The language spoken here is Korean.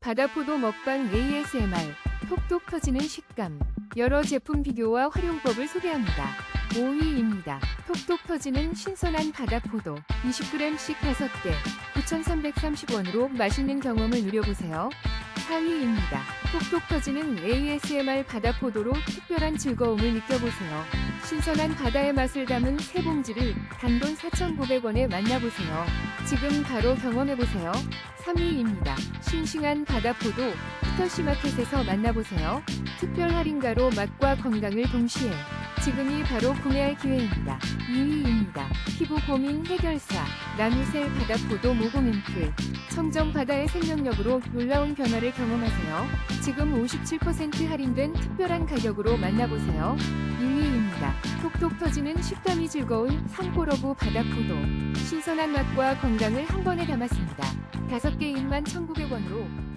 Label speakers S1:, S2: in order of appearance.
S1: 바다포도 먹방 ASMR 톡톡 터지는 식감 여러 제품 비교와 활용법을 소개합니다. 5위입니다. 톡톡 터지는 신선한 바다포도 20g씩 5개 9,330원으로 맛있는 경험을 누려보세요. 4위입니다. 톡톡 터지는 ASMR 바다포도로 특별한 즐거움을 느껴보세요. 신선한 바다의 맛을 담은 세 봉지를 단돈 4,900원에 만나보세요. 지금 바로 경험해보세요. 3위입니다. 싱싱한 바다포도 히터시마켓에서 만나보세요. 특별 할인가로 맛과 건강을 동시에 지금이 바로 구매할 기회입니다. 2위입니다. 피부 고민 해결사 라누셀 바다포도 모공 앰플 청정 바다의 생명력으로 놀라운 변화를 경험하세요. 지금 57% 할인된 특별한 가격으로 만나보세요. 1위입니다. 톡톡 터지는 식감이 즐거운 삼고러브 바다포도 신선한 맛과 건강을 한 번에 담았습니다. 5개 21,900원으로